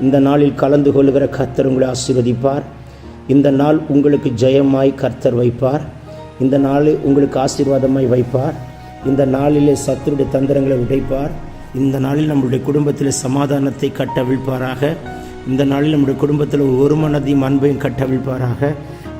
இந்த நாளில் கலந்து கொள்கிற கர்த்தர் உங்களை ஆசீர்வதிப்பார் இந்த நாள் உங்களுக்கு ஜெயமாய் கர்த்தர் வைப்பார் இந்த நாளில் உங்களுக்கு ஆசீர்வாதமாய் வைப்பார் இந்த நாளிலே சத்துருடைய தந்திரங்களை உடைப்பார் இந்த நாளில் நம்முடைய குடும்பத்தில் சமாதானத்தை கட்டவிழ்ப்பாராக இந்த நாளில் நம்முடைய குடும்பத்தில் ஒரு மனதையும் அன்பையும் கட்டவிழ்ப்பாராக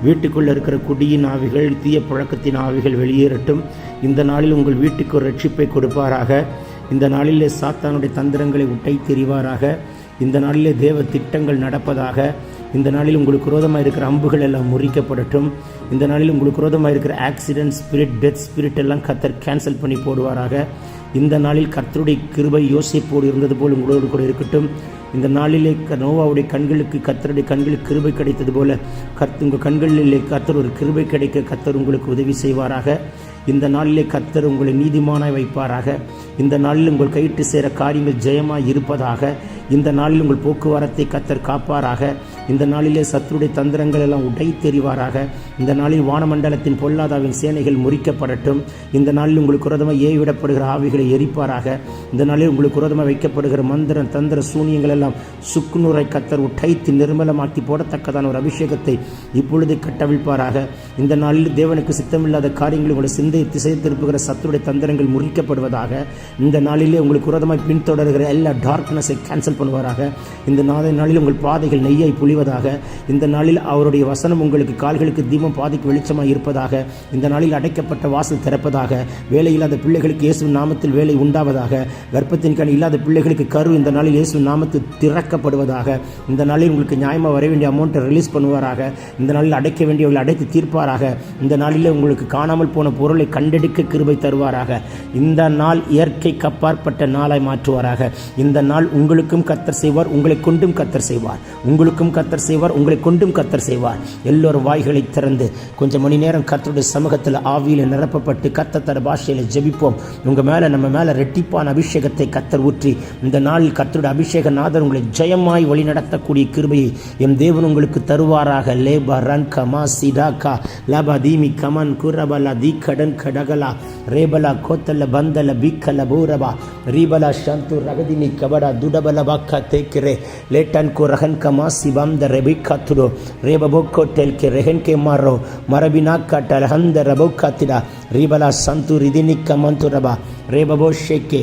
வீட்டுக்குள்ளே இருக்கிற குடியின் ஆவிகள் தீய பழக்கத்தின் ஆவிகள் வெளியேறட்டும். இந்த நாளில் உங்கள் வீட்டுக்கு ஒரு ரட்சிப்பை கொடுப்பாராக. இந்த நாளிலே சாத்தானுடைய தந்திரங்களை உட்டை தெரிவாராக இந்த நாளிலே தேவ திட்டங்கள் நடப்பதாக. இந்த நாளில் உங்களுக்கு விரோதமாக இருக்கிற அம்புகள் எல்லாம் முறிக்கப்படட்டும். இந்த நாளில் உங்களுக்கு விரோதமாக இருக்கிற ஆக்சிடென்ட் ஸ்பிரிட் டெத் ஸ்பிரிட் எல்லாம் கத்தர் கேன்சல் பண்ணி போடுவாராக. இந்த நாளில் கர்த்தருடைய கிருபை யோசிப்போடு இருந்தது போல் உங்களோடு கூட இருக்கட்டும். இந்த நாளிலே க- நோவாவுடைய கண்களுக்கு கத்தருடைய கண்களுக்கு கிருபை கிடைத்தது போல கத் உங்கள் கண்களிலே கத்தர் ஒரு கிருபை கிடைக்க கத்தர் உங்களுக்கு உதவி செய்வாராக. இந்த நாளிலே கர்த்தர் உங்களை நீதிமானாய் வைப்பாராக. இந்த நாளில் உங்கள் கயிற்று சேர காரியங்கள் ஜெயமாய் இருப்பதாக. இந்த நாளில் உங்கள் போக்குவரத்தை கத்தர் காப்பாராக. இந்த நாளிலே சத்துருடைய தந்திரங்கள் எல்லாம் உடை தெரிவாராக இந்த நாளில் வானமண்டலத்தின் பொல்லாதாவின் சேனைகள் முறிக்கப்படட்டும். இந்த நாளில் உங்களுக்கு குரதமாக ஏவிடப்படுகிற ஆவிகளை எரிப்பாராக. இந்த நாளில் உங்களுக்கு குரதமாக வைக்கப்படுகிற மந்திர தந்திர சூனியங்கள் எல்லாம் சுக்குநூரை கத்தர் உடைத்து நிர்மலமாக்கி போடத்தக்கதான ஒரு அபிஷேகத்தை இப்பொழுது கட்டவிழ்ப்பாராக. இந்த நாளில் தேவனுக்கு சித்தமில்லாத காரியங்கள் உங்களை திசை திருப்புகிற சத்துருடைய தந்திரங்கள் முறிக்கப்படுவதாக இந்த நாளிலே உங்களுக்கு விரோதமாய் பின்தொடர்கிற எல்லா டார்க்னஸை கேன்சல் பண்ணுவாராக. இந்த நாளை நாளில் உங்கள் பாதைகள் நெய்யாய் புழிவதாக இந்த நாளில் அவருடைய வசனம் உங்களுக்கு கால்களுக்கு தீபம் பாதைக்கு வெளிச்சமாக இருப்பதாக. இந்த நாளில் அடைக்கப்பட்ட வாசல் திறப்பதாக. வேலை இல்லாத பிள்ளைகளுக்கு இயேசு நாமத்தில் வேலை உண்டாவதாக. கர்ப்பத்தின் கண் இல்லாத பிள்ளைகளுக்கு கரு இந்த நாளில் இயேசு நாமத்தில் திறக்கப்படுவதாக. இந்த நாளில் உங்களுக்கு நியாயமாக வர வேண்டிய அமௌண்ட்டை ரிலீஸ் பண்ணுவாராக. இந்த நாளில் அடைக்க வேண்டியவர்களை அடைத்து தீர்ப்பாராக. இந்த நாளில் உங்களுக்கு காணாமல் போன பொருளை நம்மை கண்டெடுக்க கிருபை தருவாராக. இந்த நாள் இயற்கைக்கு அப்பாற்பட்ட நாளாய் மாற்றுவாராக. இந்த நாள் உங்களுக்கும் கத்தர் செய்வார் உங்களை கொண்டும் கத்தர் செய்வார். உங்களுக்கும் கத்தர் செய்வார் உங்களை கொண்டும் கத்தர் செய்வார். எல்லோரும் வாய்களை திறந்து கொஞ்சம் மணி நேரம் கத்தருடைய சமூகத்தில் ஆவியில் நிரப்பப்பட்டு கத்தத்தர பாஷையில் ஜெபிப்போம். உங்கள் மேலே நம்ம மேலே ரெட்டிப்பான அபிஷேகத்தை கத்தர் ஊற்றி இந்த நாளில் கத்தருடைய அபிஷேக நாதர் உங்களை ஜெயமாய் வழிநடத்தக்கூடிய கிருபையை எம் தேவன் உங்களுக்கு தருவாராக. லேபா ரன் கமா சிடாக்கா லபா தீமி கமன் குரபலா தி கடன் ಶಂಖ ಡಗಲ ರೇಬಲ, ಕೋತಲ, ಬಂದಲ, ಬಿಕ್ಕಲ ಭೂರಬ ರೀಬಲ, ಶಂತು, ರಗದಿನಿ ಕಬಡ ದುಡಬಲ, ಬಕ್ಕ, ತೇಕೆರೆ, ಲೇಟನ್ಕು, ರಹನ್ಕ, ಮಾಸಿ ಬಂದ ರೆಬಿಕ್ಕ ತುಡು ರೇಬ, ಬೊಕ್ಕ, ಟೆಲ್ಕೆ ರೆಹನ್ಕೆ ಮಾರೋ ಮರಬಿನಾಕ್ಕ ಟಲಹಂದ ತಿಡ ರೀಬಲ, ಸಂತು, ರಿದಿನಿಕ್ಕ, ಮಂತುರಬ ರೇಬಬೋ ಶೇಕೆ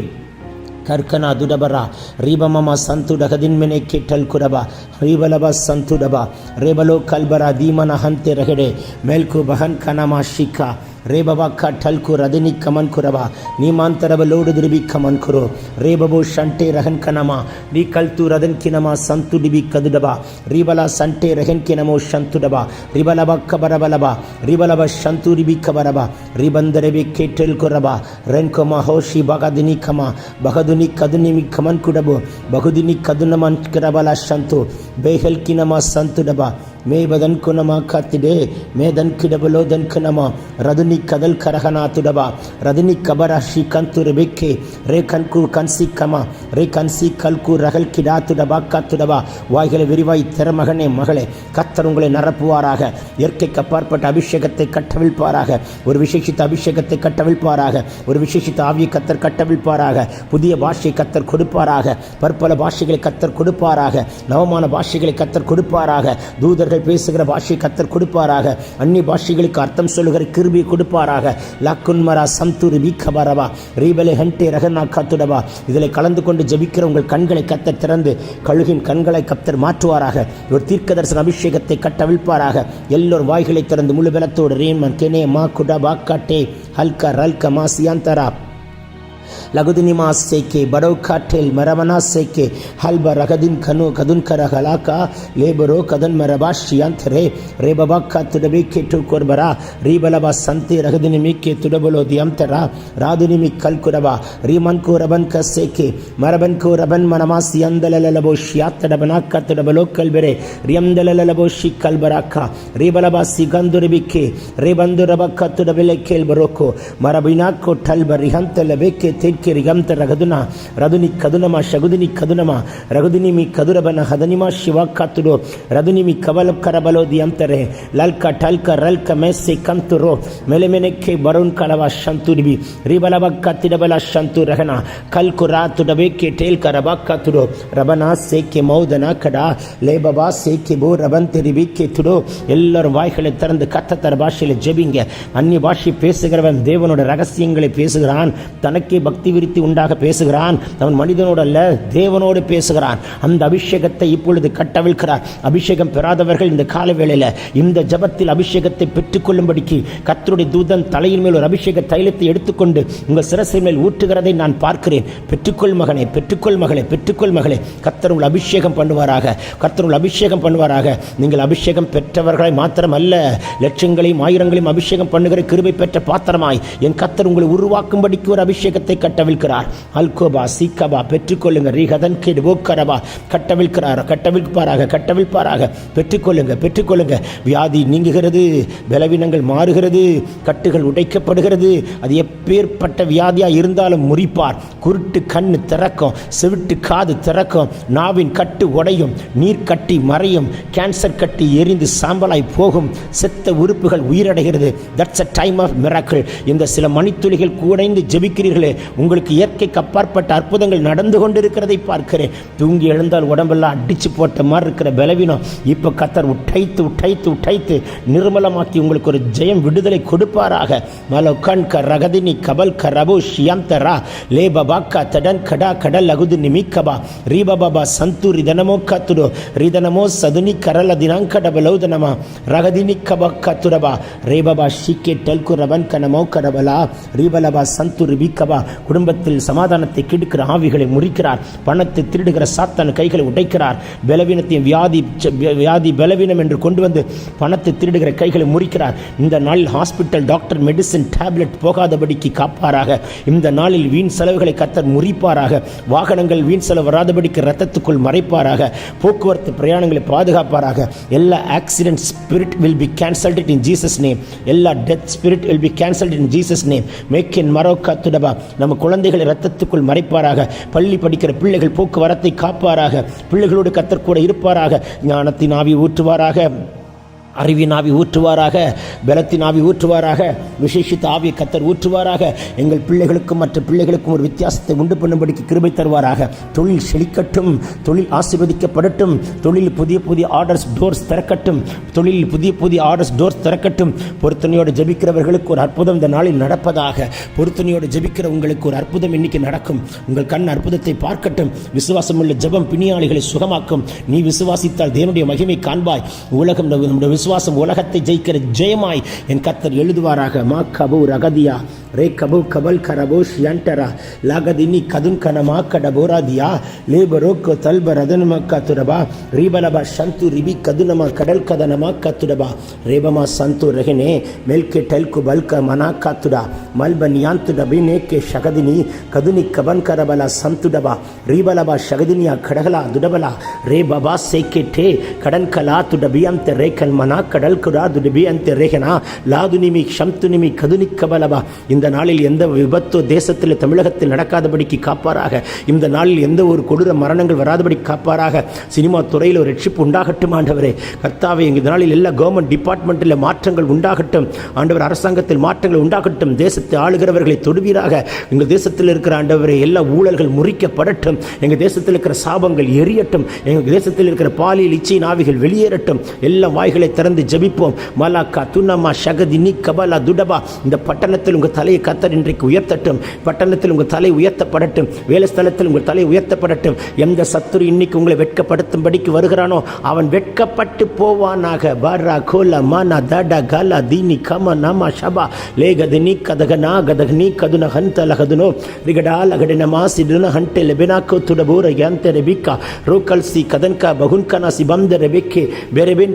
ಕರ್ಕನ, ದುಡಬರ ರೀಬಮಮ ಸಂತು ಡಗದಿನ್ಮೆನೆ ಕಿಟ್ಟಲ್ ಕುರಬ ಹರಿಬಲಬ ಸಂತು ಡಬ ರೇಬಲೋ ಕಲ್ಬರ ದೀಮನ ಹಂತೆ, ರಹಡೆ, ಮೇಲ್ಕು, ಬಹನ್ ಕನಮ ಶಿಖ ರೇಬಬಕ್ಕ ಠಲ್ಕು ರದಿನಿ ಕಮನ್ ಕುರಬ ನೀಮಾಂತರಬ ಲೋಡು ದಿರಿಬಿ ಕಮನ್ ಕುರು ರೇಬಬು ಶಂಟೆ ರಹನ್ ಕನಮ ನೀ ಕಲ್ತು ರದನ್ ಕಿನಮ ಸಂತು ಡಿಬಿ ಕದುಡಬ ರೀಬಲ ಸಂಟೆ ರಹನ್ ಕಿನಮೋ ಶಂತುಡಬ ರಿಬಲಬ ಕಬರಬಲಬ ರಿಬಲಬ ಶಂತು ರಿಬಿ ಕಬರಬ ರಿಬಂದರೆಬಿ ಕೇಟೆಲ್ ಕುರಬ ರೆನ್ಕೊಮ ಹೋಶಿ ಬಗದಿನಿ ಕಮ ಬಗದುನಿ ಕದುನಿಮಿ ಕಮನ್ ಕುಡಬು ಬಹುದಿನಿ ಕದುನಮನ್ ಕರಬಲ ಶಂತು ಬೇಹಲ್ ಕಿನಮ ಸಂತುಡಬ ಮೇ ಬದನ್ ಕುನಮ ಕತ್ತಿಡೆ ಮೇ ದನ್ ಕಿಡಬಲೋ ದನ್ ಕುನಮ ರದುನಿ ಕದಲ್ ಕರಹನ ತುಡಬ ರದುನಿ ಕಬರ ಶಿ ಕಂತು ರೆಬೆಕ್ಕೆ ರೇ ಕನ್ಕು ಕನ್ಸಿ ಕಮ ரே கன்சி கல்கு ரகல் கிடா துடபா கத்துடபா வாய்களை விரிவாய் திறமகனே மகளே கத்தர் உங்களை நிரப்புவாராக இயற்கைக்கு அப்பாற்பட்ட அபிஷேகத்தை கட்டவிழ்ப்பாராக ஒரு விசேஷித்த அபிஷேகத்தை கட்டவிழ்ப்பாராக ஒரு விசேஷித்த ஆவியை கத்தர் கட்டவிழ்ப்பாராக புதிய பாஷை கத்தர் கொடுப்பாராக பற்பல பாஷைகளை கத்தர் கொடுப்பாராக நவமான பாஷைகளை கத்தர் கொடுப்பாராக தூதர் தூதர்கள் பேசுகிற பாஷை கத்தர் கொடுப்பாராக. அந்நிய பாஷைகளுக்கு அர்த்தம் சொல்லுகிற கிருபி கொடுப்பாராக. லக்குன்மரா சந்தூரி வீக்கபரவா. ரீபலை ஹண்டே ரகநா காத்துடவா. இதில் கலந்து கொண்டு ஜபிக்கிற உங்கள் கண்களை கத்தர் திறந்து கழுகின் கண்களை கத்தர் மாற்றுவாராக. ஒரு தீர்க்கதரிசன அபிஷேகத்தை கட்டவிழ்ப்பாராக. எல்லோர் வாய்களை திறந்து முழு பலத்தோடு ரேமன் கெனே மா குடா பாக்காட்டே. ஹல்கா ரல்கா மா சியாந்தரா. ಲಗುದಿನಿಮಾ ಸೇಕೆ ಬಡವ್ ಕಾಟೆಲ್ ಮರಮನ ಸೇಕೆ ಹಲ್ಬ ರಗದಿನ್ ಕನು ಕದುನ್ ಕರ ಹಲಾಕ ಲೇಬರೋ ಕದನ್ ಮರಬಾ ಶಿಯಾಂತರೆ ರೇ ಬಬಾಕ ತುಡಬೇಕೆ ಟುಕೊರ್ಬರ ರೀಬಲಬ ಸಂತೆ ರಗದಿನಿ ಮಿಕ್ಕೆ ತುಡಬಲೋ ದಿಯಂತರ ರಾದುನಿಮಿ ಕಲ್ಕುರಬ ರೀಮನ್ಕು ರಬನ್ ಕ ಸೇಕೆ ಮರಬನ್ಕು ರಬನ್ ಮನಮಾ ಸಿಯಂದಲಲಬೋ ಶಿಯಾತಡಬನಾಕ ತುಡಬಲೋ ಕಲ್ಬೆರೆ ರಿಯಂದಲಲಬೋ ಶಿ ಕಲ್ಬರಾಕ ರೀಬಲಬ ಸಿಗಂದುರಿಬಿಕ್ಕೆ ರೇಬಂದುರಬಕ್ಕ ತುಡಬೆಲೆ ಕೇಳ್ಬರೋಕೋ ಮರಬಿನಾಕೋ ಟಲ್ಬ ರಿಹಂತಲಬೇಕೆ ತೆಕ್ಕೆ ರಿಗಂತ ರಗದುನ ರದುನಿ ಕದುನಮ ಶಗುದಿನಿ ಕದುನಮ ರಗುದಿನಿ ಮಿ ಕದುರಬನ ಹದನಿಮ ಶಿವ ಕಾತುಡು ರದುನಿ ಮಿ ಕಬಲ ಕರಬಲೋದಿ ಅಂತಾರೆ ಲಲ್ಕ ಟಲ್ಕ ರಲ್ಕ ಮೆಸ್ಸೆ ಕಂತುರೋ ಮೆಲೆ ಮೆನೆಕ್ಕೆ ಬರುಣ್ ಕಳವ ಶಂತುಡಿಬಿ ರಿಬಲಬ ಕತ್ತಿಡಬಲ ಶಂತು ರಹನ ಕಲ್ಕು ರಾತುಡಬೇಕೆ ಟೇಲ್ಕ ರಬ ಕತುಡು ರಬನ ಸೇಕೆ ಮೌದನ ಕಡ ಲೇಬಬಾ ಸೇಕೆ ಬೋ ரபன் தெரிவிக்கே துடோ எல்லாரும் வாய்களை திறந்து கத்தத்தர பாஷையில் ஜெபிங்க அந்நிய பாஷை பேசுகிறவன் தேவனோட ரகசியங்களை பேசுகிறான் தனக்கே பக்தி விருத்தி உண்டாக பேசுகிறான். அவன் மனிதனோடு அல்ல தேவனோடு பேசுகிறான். அந்த அபிஷேகத்தை இப்பொழுது கட்டவிழ்கிறார் அபிஷேகம் பெறாதவர்கள் இந்த கால வேளையில் இந்த ஜபத்தில் அபிஷேகத்தை பெற்றுக்கொள்ளும்படிக்கு கத்தருடைய தூதன் தலையின் மேல் ஒரு அபிஷேக தைலத்தை எடுத்துக்கொண்டு உங்கள் சிரசின் மேல் ஊற்றுகிறதை நான் பார்க்கிறேன். பெற்றுக்கொள் மகனே பெற்றுக்கொள் மகளே பெற்றுக்கொள் மகளே. கத்தர் உங்கள் அபிஷேகம் பண்ணுவாராக. கத்தர் உங்கள் அபிஷேகம் பண்ணுவாராக. நீங்கள் அபிஷேகம் பெற்றவர்களை மாத்திரம் அல்ல லட்சங்களையும் ஆயிரங்களையும் அபிஷேகம் பண்ணுகிற கிருபை பெற்ற பாத்திரமாய் என் கத்தர் உங்களை உருவாக்கும்படிக்கு ஒரு அபிஷேகத்தை கட்ட கட்டவிழ்கிறார் அல்கோபா சீக்கபா பெற்றுக்கொள்ளுங்க ரீகதன் கேடு ஓக்கரபா கட்டவிழ்கிறார் கட்டவிழ்ப்பாராக கட்டவிழ்ப்பாராக. பெற்றுக்கொள்ளுங்க பெற்றுக்கொள்ளுங்க. வியாதி நீங்குகிறது பலவீனங்கள் மாறுகிறது கட்டுகள் உடைக்கப்படுகிறது. அது எப்பேற்பட்ட வியாதியாக இருந்தாலும் முறிப்பார். குருட்டு கண்ணு திறக்கும் செவிட்டு காது திறக்கும் நாவின் கட்டு உடையும் நீர் கட்டி மறையும் கேன்சர் கட்டி எரிந்து சாம்பலாய் போகும் செத்த உறுப்புகள் உயிரடைகிறது. That's a time of miracle இந்த சில மணித்துளிகள் கூடைந்து ஜெபிக்கிறீர்களே உங்களுக்கு இயற்கைக்கு அப்பாற்பட்ட அற்புதங்கள் நடந்து கொண்டிருக்கிறதை பார்க்கிறேன். தூங்கி எழுந்தால் உடம்பெல்லாம் அடித்து போட்ட மாதிரி இருக்கிற பலவீனம். இப்போ கத்தர் உட்டைத்து உட்டைத்து உட்டைத்து நிர்மலமாக்கி உங்களுக்கு ஒரு ஜெயம் விடுதலை கொடுப்பாராக. மலோகன் க ரகதினி கபல் க ரபு ஷியம் லே பபா க தடன் கடா கடல் அகுது நிமி கபா ரீபா சந்து ரிதனமோ கத்துடோ. ரிதனமோ சதுனி கரல தினாங்க டபலௌதனமா ரகதினி கப கத்துரபா ரே பாபா ஷிக்கே டல்கு ரபன் கனமோ கடபலா. ரீபலபா சந்து ரிபி குடும்ப குடும்பத்தில் சமாதானத்தை கெடுக்கிற ஆவிகளை முறிக்கிறார். பணத்தை திருடுகிற சாத்தான கைகளை உடைக்கிறார். பலவீனத்தையும் வியாதி வியாதி பலவீனம் என்று கொண்டு வந்து பணத்தை திருடுகிற கைகளை முறிக்கிறார். இந்த நாளில் ஹாஸ்பிட்டல் டாக்டர் மெடிசன் டேப்லெட் போகாதபடிக்கு காப்பாராக. இந்த நாளில் வீண் செலவுகளை கத்தர் முறிப்பாராக. வாகனங்கள் வீண் செலவு வராதபடிக்கு ரத்தத்துக்குள் மறைப்பாராக. போக்குவரத்து பிரயாணங்களை பாதுகாப்பாராக. எல்லா accident spirit will be cancelled in Jesus name எல்லா death spirit will be cancelled in Jesus name make இன் மரோக்கா துடபா நம்ம குழந்தைகளை ரத்தத்துக்குள் மறைப்பாராக. பள்ளி படிக்கிற பிள்ளைகள் போக்குவரத்தை காப்பாராக. பிள்ளைகளோடு கத்தற்கூட இருப்பாராக. ஞானத்தின் ஆவி ஊற்றுவாராக. அறிவின் ஆவி ஊற்றுவாராக பலத்தின் ஆவி ஊற்றுவாராக விசேஷித்த ஆவியை கத்தர் ஊற்றுவாராக எங்கள் பிள்ளைகளுக்கும் மற்ற பிள்ளைகளுக்கும் ஒரு வித்தியாசத்தை உண்டு பண்ணும்படிக்கு கிருபை தருவாராக. தொழில் செழிக்கட்டும் தொழில் ஆசீர்வதிக்கப்படட்டும் தொழில் புதிய புதிய ஆர்டர்ஸ் டோர்ஸ் திறக்கட்டும் தொழில் புதிய புதிய ஆர்டர்ஸ் டோர்ஸ் திறக்கட்டும். பொருத்தனையோடு ஜபிக்கிறவர்களுக்கு ஒரு அற்புதம் இந்த நாளில் நடப்பதாக பொருத்தனையோடு ஜெபிக்கிற உங்களுக்கு ஒரு அற்புதம் இன்னைக்கு நடக்கும். உங்கள் கண் அற்புதத்தை பார்க்கட்டும். விசுவாசமுள்ள ஜெபம் பிணியாளிகளை சுகமாக்கும். நீ விசுவாசித்தால் தேவனுடைய மகிமை காண்பாய். உலகம் நம்முடைய விசுவாசம் உலகத்தை ஜெயிக்கிற ஜெயமாய் என் கத்தர் எழுதுவாராக. மா கபு ரகதியா ரே கபு கபல் கரபோ ஷியண்டரா லகதினி கதுன் கனமா கடபோராதியா லேபரோக்கோ தல்ப ரதனமா கத்துடபா ரீபலபா சந்து ரிபி கதுனமா கடல் கதனமா கத்துடபா ரேபமா சந்து ரஹினே மெல்கே டெல்கு பல்க மனா காத்துடா மல்பனியான் துடபினே கே ஷகதினி கதுனி கபன் கரபலா சந்துடபா ரீபலபா ஷகதினியா கடகலா துடபலா ரே பபா சேக்கே டே கடன் கலா துடபியம் தெரேக்கல் மன கடல் குடா துடிபி அந்த ரேகனா லாதுனிமி ஷம்துனிமி கதுனிக்கபலபா. இந்த நாளில் எந்த விபத்தோ தேசத்தில் தமிழகத்தில் நடக்காதபடிக்கு காப்பாராக. இந்த நாளில் எந்த ஒரு கொடூர மரணங்கள் வராதபடி காப்பாராக. சினிமா துறையில் ஒரு ரட்சிப்பு உண்டாகட்டும் ஆண்டவரே. கர்த்தாவே இந்த நாளில் எல்லா கவர்மெண்ட் டிபார்ட்மெண்ட்டில் மாற்றங்கள் உண்டாகட்டும். ஆண்டவர் அரசாங்கத்தில் மாற்றங்கள் உண்டாகட்டும். தேசத்தை ஆளுகிறவர்களை தொடுவீராக. எங்கள் தேசத்தில் இருக்கிற ஆண்டவரே எல்லா ஊழல்கள் முறிக்கப்படட்டும். எங்கள் தேசத்தில் இருக்கிற சாபங்கள் எரியட்டும். எங்கள் தேசத்தில் இருக்கிற பாலியல் இச்சை நாவிகள் வெளியேறட்டும். எல்லா வாய்களை திறந்து ஜபிப்போம். மலாக்கா துன்னம்மா ஷகதி நீ கபலா துடபா. இந்த பட்டணத்தில் உங்கள் தலையை கத்தர் இன்றைக்கு உயர்த்தட்டும். பட்டணத்தில் உங்கள் தலை உயர்த்தப்படட்டும். வேலை ஸ்தலத்தில் உங்கள் தலை உயர்த்தப்படட்டும். எந்த சத்துரு இன்னைக்கு உங்களை வெட்கப்படுத்தும் படிக்கு வருகிறானோ அவன் வெட்கப்பட்டு போவானாக. பாரா கோலா மானா தாடா காலா தீனி கம நமா ஷபா. லேகது நீ கதக நா கதக நீ கதுன ஹந்த லகதுனோ. ரிகடா லகடின மாசி டுன ஹண்டே லெபெனாக்கோ துடபூர யாந்த ரெபிக்கா. ரோக்கல்சி கதன்கா பகுன்கனா சிபந்த ரெபெக்கே.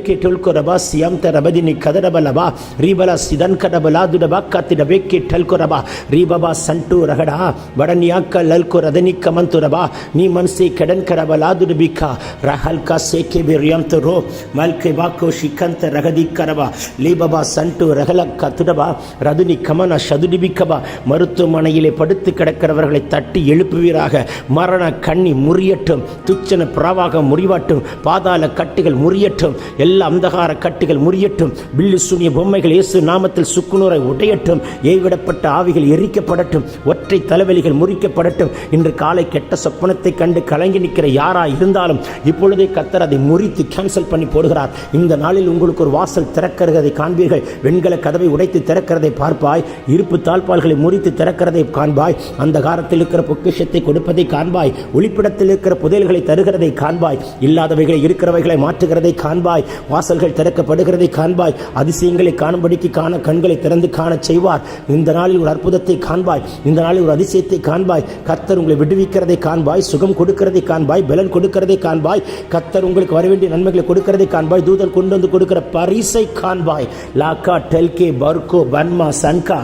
கே டொல்கோ ரபா ரபா சியம்த ரபதினி கதரப லபா ரீபலா சிதன் கடபலா லாது டபா கத்திட வேக்கி டல்கோ ரபா ரீபபா சண்டு ரகடா வடன்யாக்க லல்கோ ரதனி கமந்து ரபா நீ மன்சி கடன் கரபலா லாது டபிக்கா ரஹல்கா சேக்கே விரியம் துரோ மல்கே வாக்கோ ஷிகந்த ரகதி கரபா லீபபா சண்டு ரகல கத்துடபா ரதுனி கமன சதுடிபிக்கபா மருத்துவமனையிலே படுத்து கிடக்கிறவர்களை தட்டி எழுப்புவீராக மரண கண்ணி முறியட்டும் துச்சன பிராவாக முறிவாட்டும் பாதாள கட்டுகள் முறியட்டும் எல்லா அந்தகார கட்டுகள் முறியட்டும். பில்லு சுனிய பொம்மைகள் இயேசு நாமத்தில் சுக்குநூரை உடையட்டும். ஏவிடப்பட்ட ஆவிகள் எரிக்கப்படட்டும். ஒற்றை தலைவலிகள் முறிக்கப்படட்டும். இன்று காலை கெட்ட சொப்பனத்தை கண்டு கலங்கி நிற்கிற யாரா இருந்தாலும் இப்பொழுதே கத்தர் அதை முறித்து கேன்சல் பண்ணி போடுகிறார். இந்த நாளில் உங்களுக்கு ஒரு வாசல் திறக்கிறதை காண்பீர்கள். வெண்கல கதவை உடைத்து திறக்கிறதை பார்ப்பாய். இருப்பு தாழ்பால்களை முறித்து திறக்கிறதை காண்பாய். அந்த காரத்தில் இருக்கிற பொக்கிஷத்தை கொடுப்பதை காண்பாய். ஒளிப்பிடத்தில் இருக்கிற புதையல்களை தருகிறதை காண்பாய். இல்லாதவைகளை இருக்கிறவைகளை மாற்றுகிறதை காண்பாய். வாசல்கள் திறக்க திறக்கப்படுகிறதை காண்பாய். அதிசயங்களை காணும்படிக்கு காண கண்களை திறந்து காணச் செய்வார். இந்த நாளில் ஒரு அற்புதத்தை காண்பாய். இந்த நாளில் ஒரு அதிசயத்தை காண்பாய். கர்த்தர் உங்களை விடுவிக்கிறதை காண்பாய். சுகம் கொடுக்கிறதை காண்பாய். பலன் கொடுக்கிறதை காண்பாய். கர்த்தர் உங்களுக்கு வர வேண்டிய நன்மைகளை கொடுக்கிறதை காண்பாய். தூதன் கொண்டு வந்து கொடுக்கிற பரிசை காண்பாய். லாக்கா டெல்கே பர்கோ பன்மா சன்கா.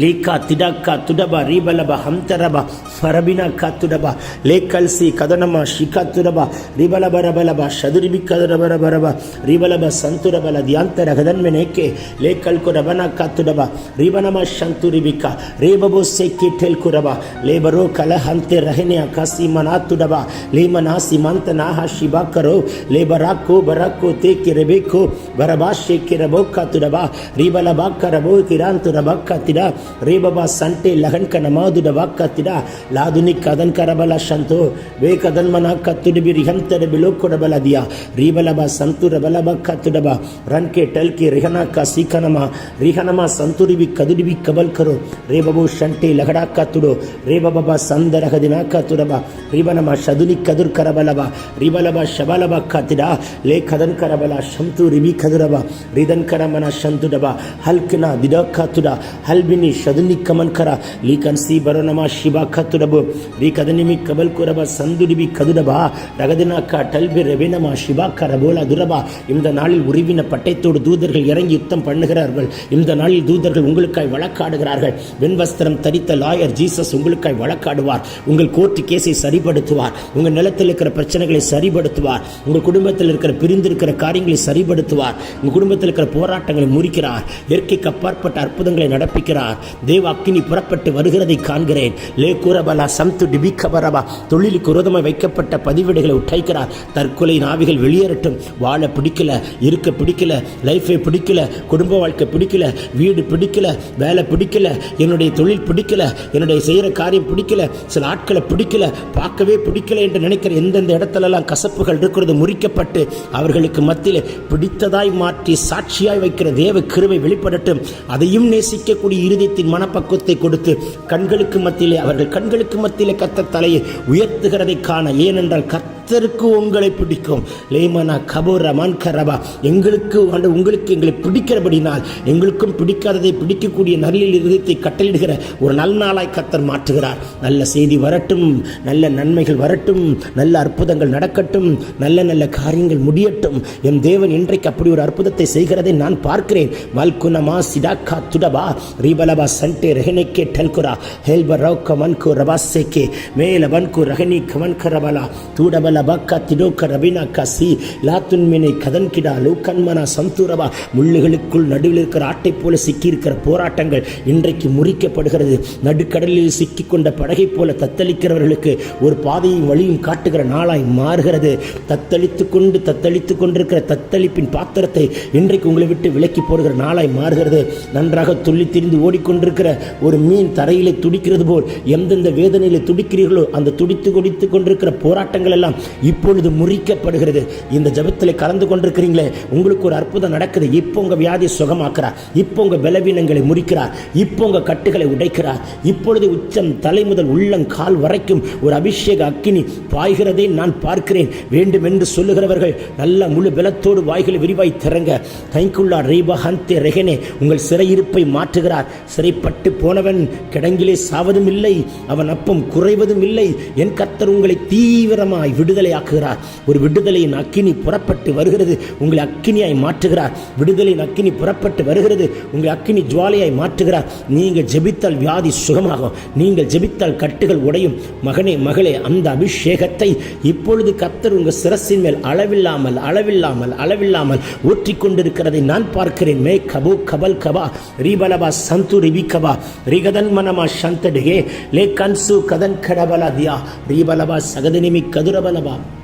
லீக்கா திடாக்கா துடபா ரீபலபா ஹம்தரபா ஃபரபினா காத்துடபா லேக்கல்சி கதனமா ஷிகா துடபா ரிபலபரபலபா ஷதுரிபி கதரபரபரபா ரிபலப சந்துரபல தியாந்தர கதன்மெனேக்கே லேக்கல் குரபனா காத்துடபா ரிபனமா சந்துரிபிக்கா ரேபபோ செக்கிட்டேல் குரபா லேபரோ கலஹந்தே ரஹனியா காசிமனா துடபா லீமனா சிமாந்த நாஹா ஷிபா கரோ லேபராக்கோ பராக்கோ தேக்கி ரெபேக்கோ பரபா ஷேக்கி ரபோ காத்துடபா ரிபலபா கரபோ கிராந்துரபா காத்திடா ರೇಬಬಾ ಸಂಟೆ ಲಹನ್ಕ ನಮಾದುಡ ವಾಕ್ಕತ್ತಿಡ ಲಾದುನಿ ಕದನ್ ಕರಬಲ ಶಂತು ವೇಕದನ್ಮನ ಕತ್ತುಡಿಬಿ ಬಿಲೋ ಬಿಲೋಕೊಡಬಲ ದಿಯ. ರೀಬಲಬ ಸಂತುರ ಬಲಬ ಕತ್ತುಡಬ. ರನ್ಕೆ ಟಲ್ಕೆ ರಿಹನಕ ಸೀಕನಮ. ರಿಹನಮ ಕಬಲ್ ಕರು ರೇಬಬು ಶಂಟೆ ಲಹಡ ಕತ್ತುಡು ರೇಬಬ ಸಂದರಹದಿನ ಕತ್ತುಡಬ ರಿಬನಮ ಶದುನಿ ಕದುರ್ ಕರಬಲಬ ರಿಬಲಬ ಶಬಲಬ ಕತ್ತಿಡ. ಲೇ ಕದನ್ ಕರಬಲ ಶಂತು ರಿಬಿ ಕದುರಬ ರಿದನ್ ಕರಮನ ಶಂತುಡಬ. ಹಲ್ಕನ ದಿಡ ಕತ್ತುಡ ಹಲ್ಬಿನಿ ಶದುನಿ ಕಮನ್ ಕರ ಲೀ ಕನ್ಸಿ ಬರೋನಮ ಶಿಬ ಕತ್ತುಡಬು ರೀ ಕದನಿಮಿ ಕಬಲ್ ಕುರಬ ಸಂದುಡಿಬಿ ಕದುಡಬ ரகதினாக்கா டல்பி ரெபினமா சிவா கரபோலா துரபா இந்த நாளில் உருவின பட்டயத்தோடு தூதர்கள் இறங்கி யுத்தம் பண்ணுகிறார்கள் இந்த நாளில் தூதர்கள் உங்களுக்காய் வழக்காடுகிறார்கள் வெண்வஸ்திரம் தரித்த லாயர் ஜீசஸ் உங்களுக்காய் வழக்காடுவார் உங்கள் கோர்ட்டு கேஸை சரிப்படுத்துவார் உங்கள் நிலத்தில் இருக்கிற பிரச்சனைகளை சரிப்படுத்துவார் உங்கள் குடும்பத்தில் இருக்கிற பிரிந்திருக்கிற காரியங்களை சரிப்படுத்துவார் உங்கள் குடும்பத்தில் இருக்கிற போராட்டங்களை முறிக்கிறார் இயற்கைக்கு அப்பாற்பட்ட அற்புதங்களை நடப்பிக்கிறார் தேவ அக்கினி புறப்பட்டு வருகிறதை காண்கிறேன். லே கூறபலா சம்து டிபிக்கபரபா தொழிலுக்கு விரோதமாக வைக்கப்பட்ட பதிவேடுகளை உடைக்கிறார் தற்கொலை நாவிகள் வெளியேறட்டும். வாழ பிடிக்கல இருக்க பிடிக்கல லைஃபை பிடிக்கல குடும்ப வாழ்க்கை பிடிக்கல வீடு பிடிக்கல வேலை பிடிக்கல என்னுடைய தொழில் பிடிக்கல என்னுடைய செய்கிற காரியம் பிடிக்கல சில ஆட்களை பிடிக்கல பார்க்கவே பிடிக்கல என்று நினைக்கிற எந்தெந்த இடத்துலலாம் கசப்புகள் இருக்கிறது முறிக்கப்பட்டு அவர்களுக்கு மத்தியில் பிடித்ததாய் மாற்றி சாட்சியாய் வைக்கிற தேவ கிருவை வெளிப்படட்டும். அதையும் நேசிக்கக்கூடிய இருதயத்தின் மனப்பக்குவத்தை கொடுத்து கண்களுக்கு மத்தியிலே அவர்கள் கண்களுக்கு மத்தியிலே கத்த தலையை உயர்த்துகிறதை காண ஏனென்றால் கர்த்தருக்கு உங்களை பிடிக்கும். லேமனா கபோர மன்கரபா. எங்களுக்கு உங்களுக்கு எங்களை பிடிக்கிறபடினால் எங்களுக்கும் பிடிக்காததை பிடிக்கக்கூடிய நல்ல இருதயத்தை கட்டளிடுகிற ஒரு நல்ல நாளாய் கத்தர் மாற்றுகிறார். நல்ல செய்தி வரட்டும் நல்ல நன்மைகள் வரட்டும் நல்ல அற்புதங்கள் நடக்கட்டும் நல்ல நல்ல காரியங்கள் முடியட்டும். என் தேவன் இன்றைக்கு அப்படி ஒரு அற்புதத்தை செய்கிறதை நான் பார்க்கிறேன். மல்குனமா சிடாக்கா துடபா ரீபலபா சண்டே ரெஹனேக்கே டல்குரா ஹெல்ப ரவுக்க மன்கு ரபாசேக்கே மேல வன்கு ரஹனி கமன்கரபலா தூடபல லபக்க திடோக்க ரபினா கசி லாத்துன்மினை கதன்கிடா லூக்கன்மனா சந்தூரவா முள்ளுகளுக்குள் நடுவில் இருக்கிற ஆட்டை போல சிக்கியிருக்கிற போராட்டங்கள் இன்றைக்கு முறிக்கப்படுகிறது நடுக்கடலில் சிக்கிக்கொண்ட படகை போல தத்தளிக்கிறவர்களுக்கு ஒரு பாதையும் வழியும் காட்டுகிற நாளாய் மாறுகிறது தத்தளித்து கொண்டு தத்தளித்து கொண்டிருக்கிற தத்தளிப்பின் பாத்திரத்தை இன்றைக்கு உங்களை விட்டு விலக்கி போடுகிற நாளாய் மாறுகிறது நன்றாக துள்ளி திரிந்து ஓடிக்கொண்டிருக்கிற ஒரு மீன் தரையிலே துடிக்கிறது போல் எந்தெந்த வேதனையில் துடிக்கிறீர்களோ அந்த துடித்து கொடித்து கொண்டிருக்கிற போராட்டங்கள் எல்லாம் இப்பொழுது முறிக்கப்படுகிறது. இந்த ஜபத்தில் கலந்து கொண்டிருக்கிறீங்களே உங்களுக்கு ஒரு அற்புதம் நடக்குது. இப்போ உங்க வியாதி சுகமாக்குறார் இப்போ உங்க பலவீனங்களை முறிக்கிறார் இப்போ உங்க கட்டுகளை உடைக்கிறார் இப்பொழுது உச்சம் தலை முதல் உள்ளம் கால் வரைக்கும் ஒரு அபிஷேக அக்கினி பாய்கிறதை நான் பார்க்கிறேன். வேண்டும் என்று சொல்லுகிறவர்கள் நல்ல முழு பலத்தோடு வாய்களை விரிவாய் திறங்க. தைக்குள்ளா ரீபஹந்தே ரெகனே. உங்கள் சிறையிருப்பை மாற்றுகிறார். சிறைப்பட்டு போனவன் கிடங்கிலே சாவதும் இல்லை அவன் அப்பம் குறைவதும் இல்லை என் கத்தர் உங்களை தீவிரமாய் விடு விடுதலையாக்குகிறார். ஒரு விடுதலையின் அக்கினி புறப்பட்டு வருகிறது உங்களை அக்கினியாய் மாற்றுகிறார். விடுதலையின் அக்கினி புறப்பட்டு வருகிறது உங்களை அக்கினி ஜுவாலையாய் மாற்றுகிறார். நீங்கள் ஜெபித்தால் வியாதி சுகமாகும் நீங்கள் ஜெபித்தால் கட்டுகள் உடையும். மகனே மகளே அந்த அபிஷேகத்தை இப்பொழுது கத்தர் உங்கள் சிரசின் மேல் அளவில்லாமல் அளவில்லாமல் அளவில்லாமல் ஊற்றிக்கொண்டிருக்கிறதை நான் பார்க்கிறேன். மே கபோ கபல் கபா ரீபலபா சந்து ரிபிகபா ரிகதன் மனமா சந்தடுகே லே கன்சு கதன் கடபலா தியா. ரீபலபா சகதனிமி கதுரபல கதுரபலபா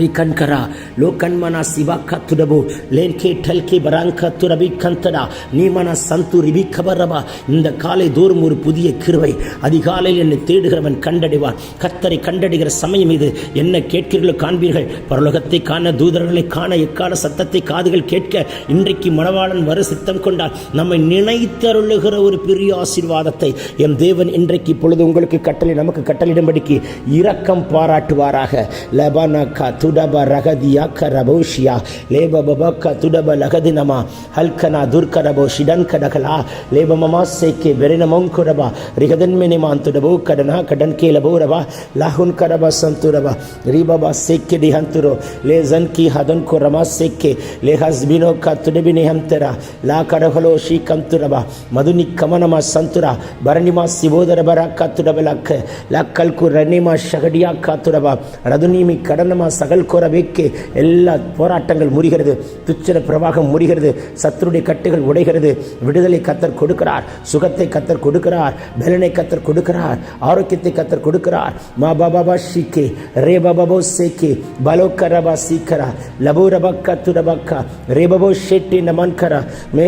ரிகன்கரா லோகன்மனா சிவாக்க துடபு லேன்கே டல்கே பராங்க துரபி கந்தடா நீமனா சந்து ரிபி கபரபா இந்த காலை தோறும் ஒரு புதிய கிருவை அதிகாலையில் என்னை தேடுகிறவன் கண்டடைவான் கத்தரை கண்டடைகிற சமயம் இது என்ன கேட்கிறீர்களோ காண்பீர்கள் பரலோகத்தை காண தூதர்களை காண எக்கால சத்தத்தை காதுகள் கேட்க இன்றைக்கு மணவாளன் வரு சித்தம் கொண்டால் நம்மை நினைத்தருளுகிற ஒரு பெரிய ஆசீர்வாதத்தை எம் தேவன் இன்றைக்கு இப்பொழுது உங்களுக்கு கட்டளை நமக்கு கட்டளிடும்படிக்கு இரக்கம் பாராட்டுவாராக லபானா காத்து துடப ரகதியா கரபோஷியா லேப பபக்க துடப லகதினமா ஹல்கனா துர்கரபோ ஷிடன் கடகலா லேப மமா சேக்கே வெரினமோங் குரபா ரிகதன்மினிமான் துடபோ கடனா கடன் கேலபோ ரபா லாஹுன் கரபா சந்துரபா ரீபபா சேக்கே டிஹந்துரோ லே ஜன் கி ஹதன் குரமா சேக்கே லே ஹஸ்பினோ க துடபி நிஹந்தரா லா கடகலோ ஷீ கந்துரபா மதுனி கமனமா சந்துரா பரணிமா சிவோதரபரா கத்துடபலக்க லக்கல்கு ரன்னிமா ஷகடியா காத்துரபா ரதுனிமி கடனமா சகல் உடல் குறவைக்கு எல்லா போராட்டங்கள் முறிகிறது. துச்சர பிரவாகம் முறிகிறது. சத்துருடைய கட்டுகள் உடைகிறது. விடுதலை கத்தர் கொடுக்கிறார். சுகத்தை கத்தர் கொடுக்கிறார். பலனை கத்தர் கொடுக்கிறார். ஆரோக்கியத்தை கத்தர் கொடுக்கிறார். மா பாபா ஷிக்கே ரே பாபாபோ சேக்கே பலோக்கரபா சீக்கரா லபோ ரபக்கா துரபக்கா ரே பபோ ஷெட்டி நமான்கரா மே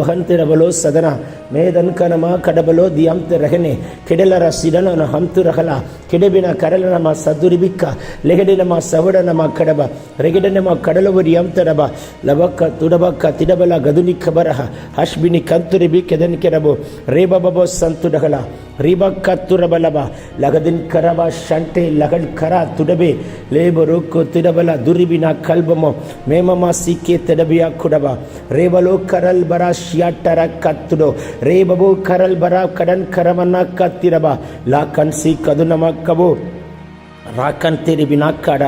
பகந்தி ரபலோ சதனா மே கடபலோ தியாம்த ரகனே கிடலர சிடலன ஹம்து ரகலா கிடபின கரலனமா சதுரிபிக்கா லெகடினமா சவட ಸವಡನಮ ಕಡಬ ರೆಗಡನಮ ಕಡಲವರಿ ಅಂತರಬ ಲಬಕ್ಕ ತುಡಬಕ್ಕ ತಿಡಬಲ ಗದುನಿಕ್ಕ ಬರಹ ಹಶ್ಬಿನಿ ಕಂತುರಿಬಿ ಕೆದನ್ ಕೆರಬು ರೇಬಬಬೋ ಸಂತುಡಗಲ ರೀಬಕ್ಕ ತುರಬಲಬ ಲಗದಿನ್ ಕರಬ ಶಂಟೆ ಲಗಡ್ ಕರ ತುಡಬೆ ಲೇಬ ರೋಕೋ ತಿಡಬಲ ದುರಿಬಿನ ಕಲ್ಬಮೋ ಮೇಮಮ ಸಿಕ್ಕೆ ತೆಡಬಿಯ ಕುಡಬ ರೇಬಲೋ ಕರಲ್ ಬರ ಶಿಯಾಟರ ಕತ್ತುಡೋ ರೇಬಬೋ ಕರಲ್ ಬರ ಕಡನ್ ಕರಮನ್ನ ಕತ್ತಿರಬ ಲಾ ಕನ್ಸಿ ಕದು ನಮಕ್ಕಬೋ ರಾಕಂತೇರಿ ಬಿನಾಕ್ಕಡ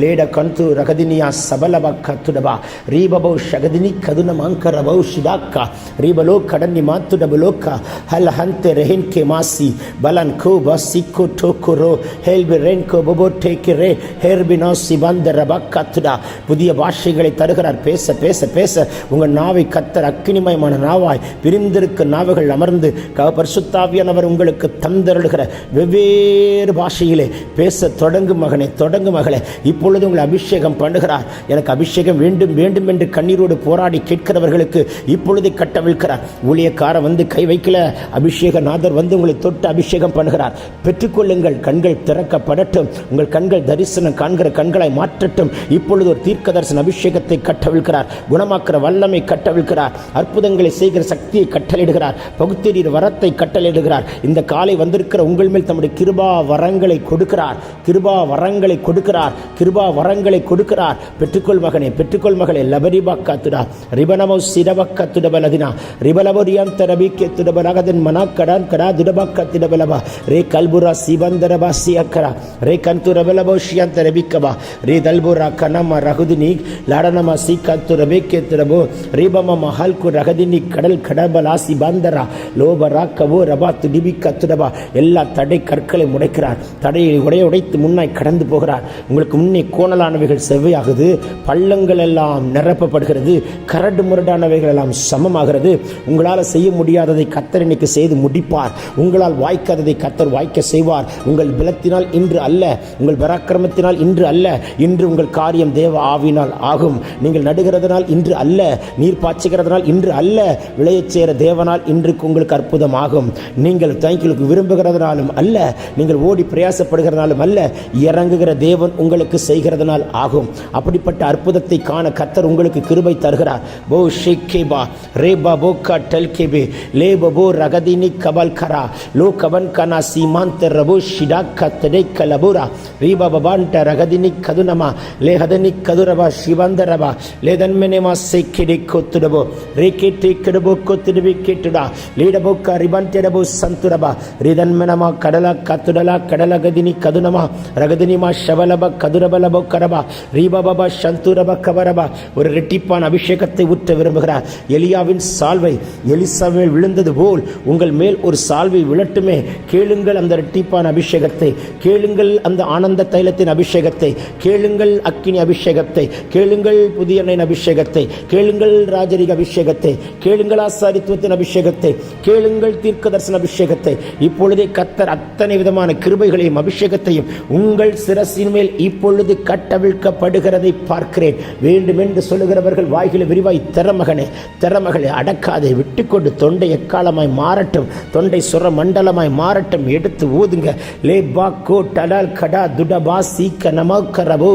ಲೇಡ ಕಂತು ರಗದಿನಿಯ ಸಬಲವ ಕತ್ತುಡಬ ರೀಬಬೌ ಶಗದಿನಿ ಕದುನ ಮಂಕರಬೌ ಶಿದಾಕ್ಕ ರೀಬಲೋ ಕಡನ್ನಿ ಮಾತುಡಬಲೋಕ ಹಲ್ ಹಂತೆ ರೆಹಿನ್ಕೆ ಮಾಸಿ ಬಲನ್ ಕೋ ಬಸಿಕ್ಕೋ ಟೋಕುರೋ ஹேல்பி ரென்கோ பொபோ டேக்கி ரே ஹேர்பினோ சிபந்த ரபா கத்துடா புதிய பாஷைகளை தருகிறார் பேச பேச பேச உங்கள் நாவை கத்தர் அக்கினிமயமான நாவாய் பிரிந்திருக்க நாவுகள் அமர்ந்து க பரிசுத்தாவியானவர் உங்களுக்கு தந்தருளுகிற வெவ்வேறு பாஷையிலே பேச தொடங்கு மகனே தொடங்கு மகளே. இப்பொழுது உங்களை அபிஷேகம் பண்ணுகிறார். எனக்கு அபிஷேகம் வேண்டும் வேண்டும் என்று கண்ணீரோடு போராடி கேட்கிறவர்களுக்கு இப்பொழுது கட்டவிழ்கிறார் ஊழியக்கார வந்து கை வைக்கல. அபிஷேக நாதர் வந்து உங்களை தொட்டு அபிஷேகம் பண்ணுகிறார். பெற்றுக்கொள்ளுங்கள் கண்கள் திறக்கப்படட்டும். உங்கள் கண்கள் தரிசனம் காண்கிற கண்களை மாற்றட்டும். இப்பொழுது ஒரு தீர்க்க தரிசன அபிஷேகத்தை கட்டவிழ்கிறார் குணமாக்குற வல்லமை கட்டவிழ்கிறார் அற்புதங்களை செய்கிற சக்தியை கட்டளிடுகிறார் பகுத்தறிகிற வரத்தை கட்டளிடுகிறார் இந்த காலை வந்திருக்கிற உங்கள் மேல் தம்முடைய கிருபா வரங்களை கொடுக்கிறார். கிருபா வரங்களை கொடுக்கிறார். கிருபா வரங்களை கொடுக்கிறார். பெற்றுக்கொள் மகனே பெற்றுக்கொள் மகளே லபரிபா காத்துடா. ரிபனமோ சிரபக்க துடபலதினா ரிபலபுரியம் தரபிக்க துடபலகதன் மனாக்கடான் கடா துடபக்க திடபலபா ரே கல்புரா சிவந்தரபா சியக்கரா ரே கந்துரபலபோ ஷியந்த தரபிக்கபா ரே தல்புரா கனம ரகுதினி. லடனம சீக்கத்து ரபேக்கே துடபோ ரிபம மஹால்கு ரகதினி கடல் கடபலா சிபந்தரா லோபரா கவோ ரபா துடிபிக்க துடபா எல்லா தடை கற்களை முடைக்கிறார். தடையை உடைய உடைத்து முன்னாய் கடந்து போகிறார். உங்களுக்கு முன்னே கோணலானவைகள் செவ்வையாகுது. பள்ளங்கள் எல்லாம் நிரப்பப்படுகிறது. கரடு முரடானவைகள் எல்லாம் சமமாகிறது. உங்களால் செய்ய முடியாததை கத்தர் இன்னைக்கு செய்து முடிப்பார். உங்களால் வாய்க்காததை கத்தர் வாய்க்க செய்வார். உங்கள் பலத்தினால் இன்று அல்ல உங்கள் பராக்கிரமத்தினால் இன்று அல்ல இன்று உங்கள் காரியம் தேவ ஆவினால் ஆகும். நீங்கள் நடுகிறதுனால் இன்று அல்ல நீர் பாய்ச்சுகிறதுனால் இன்று அல்ல விளையச் சேர தேவனால் இன்றுக்கு உங்களுக்கு அற்புதமாகும். நீங்கள் தங்களுக்கு விரும்புகிறதுனாலும் அல்ல நீங்கள் ஓடி பிரயாசப்படுகிறதுனாலும் அல்ல இறங்குகிற தேவன் உங்களுக்கு செய்கிறதுனால் ஆகும். அப்படிப்பட்ட அற்புதத்தை காண கத்தர் உங்களுக்கு கிருபை தருகிறார். போ சேக்கே பா ரே ஷிகேபா ரேபா போக்கா டெல்கேபே லேபபோ ரகதினி கபல் கரா லோ கவன் கனா சீமாந்த ரபோ ஷிடா கத்தடை கலபுரா ரீபா பபாண்ட ரகதினி கதுனமா லே ஹதனி கதுரபா சிவந்தரபா லே தன்மெனேமா சேக்கிடை கொத்துடபோ ரே கேட்டே கெடுபோ கொத்துடுவி கேட்டுடா லீடபோக்கா ரிபன் டெடபோ சந்துரபா ரிதன்மெனமா கடலா கத்துடலா கடலகதினி கதுனமா ரகதினிமா ஷவலப கதுரபலப கரபா ரீபபப சந்துரப கபரபா ஒரு ரெட்டிப்பான அபிஷேகத்தை ஊற்ற விரும்புகிறார். எலியாவின் சால்வை எலிசாவில் விழுந்தது போல் உங்கள் மேல் ஒரு சால்வை விழட்டுமே. கேளுங்கள் அந்த ரெட்டிப்பான அபிஷேகத்தை. கேளுங்கள் அந்த ஆனந்த தைலத்தின் அபிஷேகத்தை. கேளுங்கள் அக்கினி அபிஷேகத்தை. கேளுங்கள் புதிய அபிஷேகத்தை. கேளுங்கள் ராஜரிக அபிஷேகத்தை. கேளுங்கள் ஆசாரித்துவத்தின் அபிஷேகத்தை. கேளுங்கள் தீர்க்க தரிசன அபிஷேகத்தை. இப்பொழுதே கத்தர் அத்தனை விதமான கிருபைகளையும் அபிஷேகத்தையும் உங்கள் சிரசின் மேல் இப்பொழுது கட்டவிழ்க்கப்படுகிறதை பார்க்கிறேன். வேண்டும் என்று சொல்லுகிறவர்கள் வாய்களை விரிவாய் திறமகனே திறமகளை அடக்காதே விட்டுக்கொண்டு தொண்டை எக்காலமாய் மாறட்டும் தொண்டை சுர மண்டலமாய் மாறட்டும் எடுத்து ஊதுங்க. லே பா கோ டடால் கடா துடபா சீக்க நமக்க ரபு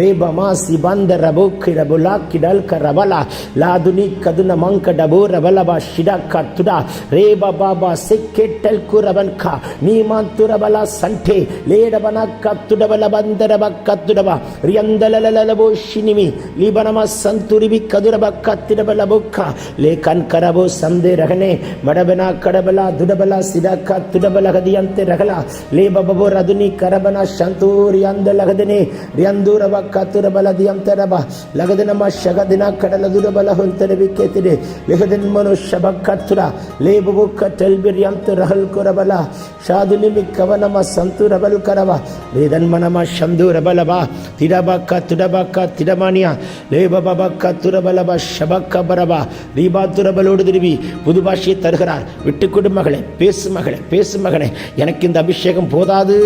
ரேபமா சிபாந்த ரபு கிரபுலா கிடல் கரபலா லாதுனி கதுன மங்க டபு ரபலபா ஷிடா கத்துடா ரேபா பாபா செக்கெட்டல் குரவன் கா நீமான் துரபலா சண்டே லேடபனா ಕತ್ತುಡಬಲ ಬಂದರಬ ಕತ್ತುಡಬ ರಿಯಂದಲಲಲಬೋ ಶಿನಿಮಿ ಲಿಬನಮ ಸಂತುರಿಬಿ ಕದುರಬ ಕತ್ತಿಡಬಲ ಬುಕ್ಕ ಲೇಖನ್ ಕರಬೋ ಸಂದೆ ರಹನೆ ಮಡಬನ ಕಡಬಲ ದುಡಬಲ ಸಿದ ಕತ್ತುಡಬಲ ಗದಿಯಂತೆ ರಗಲ ಲೇ ಬಬೋ ರದುನಿ ಕರಬನ ಶಂತೂರಿ ಅಂದ ಲಗದನೆ ರಿಯಂದೂರಬ ಕತ್ತುರಬಲ ದಿಯಂತರಬ ಲಗದನಮ ಶಗದಿನ ಕಡಲ ದುಡಬಲ ಹೊಂತರಬಿ ಕೇತಿದೆ ಲಿಹದಿನ್ ಮನು ಶಬ ಕತ್ತುರ ಲೇ ಬಬು ಕಟಲ್ಬಿರಿ ಅಂತ ರಹಲ್ ಕೊರಬಲ ಶಾದುನಿಮಿ ಕವನಮ ಸಂತುರಬಲ್ ಕರವ ವೇದನ್ಮನಮ ಶಂದೂರಬಲಬ ತಿಡಬಕ್ಕ ತುಡಬಕ್ಕ திடமானியா லேபபக்க துரபலப ஷபக்க பரப ரீபா துரபலோடு திரும்பி புது பாஷையை தருகிறார் விட்டு கொடு மகளே பேசு மகளே பேசு மகனே எனக்கு இந்த அபிஷேகம் போதாது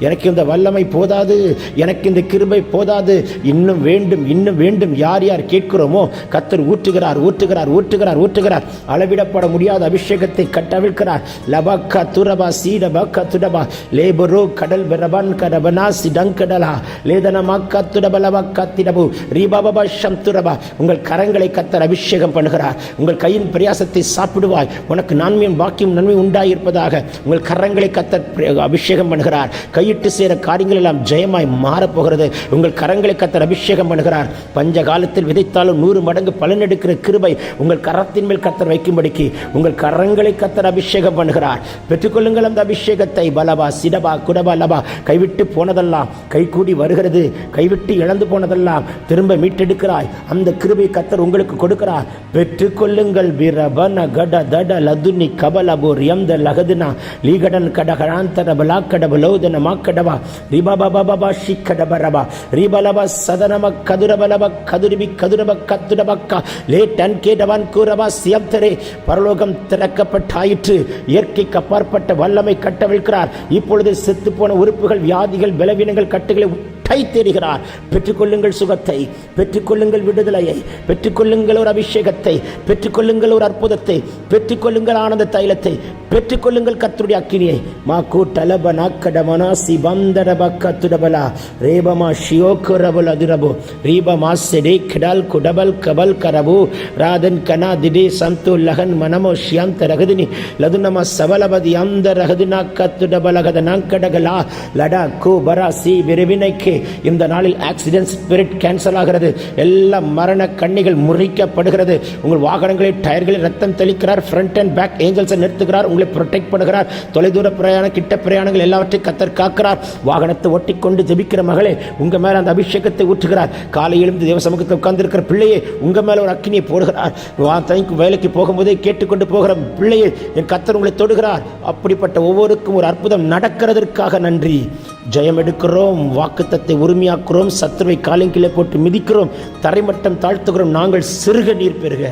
எனக்கு இந்த வல்லமை போதாது எனக்கு இந்த கிருபை போதாது இன்னும் வேண்டும் இன்னும் வேண்டும் யார் யார் கேட்கிறோமோ கத்தர் ஊற்றுகிறார் ஊற்றுகிறார் ஊற்றுகிறார் ஊற்றுகிறார் அளவிடப்பட முடியாத அபிஷேகத்தை கட்டவிழ்க்கிறார் லபக்க துரபா சீடபக்க துடபா லேபரோ கடல் பிரபன் கரபனா சிடங்கடலா லேதனமா கத்துடபலவ கத்திடபு ரீபாபா சம்துரபா உங்கள் கரங்களை கத்தர் அபிஷேகம் பண்ணுகிறார் உங்கள் கையின் பிரயாசத்தை சாப்பிடுவாய் உனக்கு நன்மையும் பாக்கியம் நன்மை உண்டாயிருப்பதாக உங்கள் கரங்களை கத்தர் அபிஷேகம் பண்ணுகிறார் கையிட்டு சேர காரியங்கள் எல்லாம் ஜெயமாய் மாறப்போகிறது உங்கள் கரங்களை கத்தர் அபிஷேகம் பண்ணுகிறார் பஞ்ச காலத்தில் விதைத்தாலும் நூறு மடங்கு பலனெடுக்கிற கிருபை உங்கள் கரத்தின் மேல் கத்தர் வைக்கும்படிக்கு உங்கள் கரங்களை கத்தர் அபிஷேகம் பண்ணுகிறார் பெற்றுக்கொள்ளுங்கள் அந்த அபிஷேகத்தை பலபா சிடபா குடபா லபா கைவிட்டு போனதெல்லாம் கைகூடி வருகிறது. கைவிட்டு இழந்து போனதெல்லாம் திரும்ப மீட்டெடுக்கிறாய். அந்த கிருபை கத்தர் உங்களுக்கு கொடுக்கிறார். பெற்றுக்கொள்ளுங்கள். பிரபன கட தட லதுனி கபலபோ எந்த லகதுனா. லீகடன் கடகடாந்தர பலாக்கடபலோதன மாக்கடபா ரிபபபபபா ஷிக்கடபரபா ரிபலப சதனம கதுரபலப கதுரிபி கதுரப கத்துடபக்கா. லே டன் கேடவன் கூறவா சியப்தரே பரலோகம் திறக்கப்பட்டாயிற்று. இயற்கைக்கு அப்பாற்பட்ட வல்லமை கட்டவிழ்கிறார் இப்பொழுது செத்துப்போன உறுப்புகள் ஜாதிகள் பலவீனங்கள் கட்டுகளை கை தேடுகிறார். பெற்றுக்கொள்ளுங்கள் சுகத்தை பெற்றுக்கொள்ளுங்கள் விடுதலையை பெற்றுக்கொள்ளுங்கள் ஒரு அபிஷேகத்தை பெற்றுக்கொள்ளுங்கள் ஒரு அற்புதத்தை பெற்றுக்கொள்ளுங்கள் ஆனந்த தைலத்தை பெற்றுக்கொள்ளுங்கள் கத்துடைய அக்கினியை. மா கூட்டலப நாக்கடமனா சிபந்தரப கத்துடபலா ரேபமா ஷியோக்குரபுல் அதிரபு. ரீபமா செடி கிடால் குடபல் கபல் கரபு. ராதன் கனா திடே சந்து லகன் மனமோ ஷியாந்த ரகதினி. லதுனமா சபலபதி அந்த ரகதினா கத்துடபலகத நாங்கடகலா லடா கு பரா சி விரைவினைக்கே. இந்த நாளில் ஆக்சிடென்ட் ஸ்பிரிட் கேன்சல் ஆகிறது. எல்லா மரண கண்ணிகள் முறிக்கப்படுகிறது. உங்கள் வாகனங்களை டயர்களில் ரத்தம் தெளிக்கிறார். ஃப்ரண்ட் அண்ட் பேக் ஏஞ்சல்ஸை நிறுத்துகிறார். உங்களை ப்ரொடெக்ட் பண்ணுகிறார். தொலைதூர பிரயாணம் கிட்ட பிரயாணங்கள் எல்லாவற்றையும் கத்தர் காக்கிறார். வாகனத்தை ஒட்டிக்கொண்டு ஜெபிக்கிற மகளே உங்க மேல அந்த அபிஷேகத்தை ஊற்றுகிறார். காலை எழுந்து தேவ சமூகத்தில் உட்கார்ந்துருக்கிற பிள்ளையே உங்க மேல ஒரு அக்கினியை போடுகிறார். வா- தனிக்கு வேலைக்கு போகும்போதே கேட்டுக்கொண்டு போகிற பிள்ளையே என் கத்தர் உங்களை தொடுகிறார். அப்படிப்பட்ட ஒவ்வொருக்கும் ஒரு அற்புதம் நடக்கிறதற்காக நன்றி. ஜெயம் எடுக்கிறோம் வாக்குத்தத்தை உரிமையாக்குறோம் சத்துருவை காலங்கிலே போட்டு மிதிக்கிறோம் தரைமட்டம் தாழ்த்துகிறோம் நாங்கள் சிறுக நீர் பெறுக.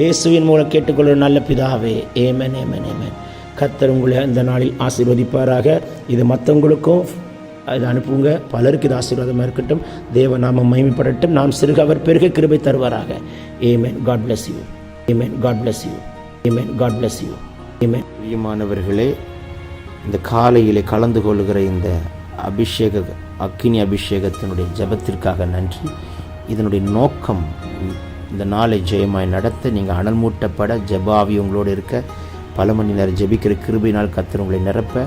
இயேசுவின் மூலம் கேட்டுக்கொள்ளும் நல்ல பிதாவே ஏமன் ஏமன் ஏமன் கத்தர் உங்களை இந்த நாளில் ஆசீர்வதிப்பாராக. இது மற்றவங்களுக்கும் அதை அனுப்புங்க. பலருக்கு இது ஆசீர்வாதமாக இருக்கட்டும். தேவ நாம மகிமைப்படட்டும். நாம் சிறுக அவர் பெருக கிருபை தருவாராக. Amen God bless you amen God bless you amen God bless you amen பிரியமானவர்களே இந்த காலையிலே கலந்து கொள்கிற இந்த அபிஷேக அக்கினி அபிஷேகத்தினுடைய ஜெபத்திற்காக நன்றி. இதனுடைய நோக்கம் இந்த நாளை ஜெயமாய் நடத்த நீங்கள் அனல் மூட்டப்பட ஜெபாவி உங்களோடு இருக்க பல மணி நேரம் ஜெபிக்கிற கிருபினால் கத்தர் உங்களை நிரப்ப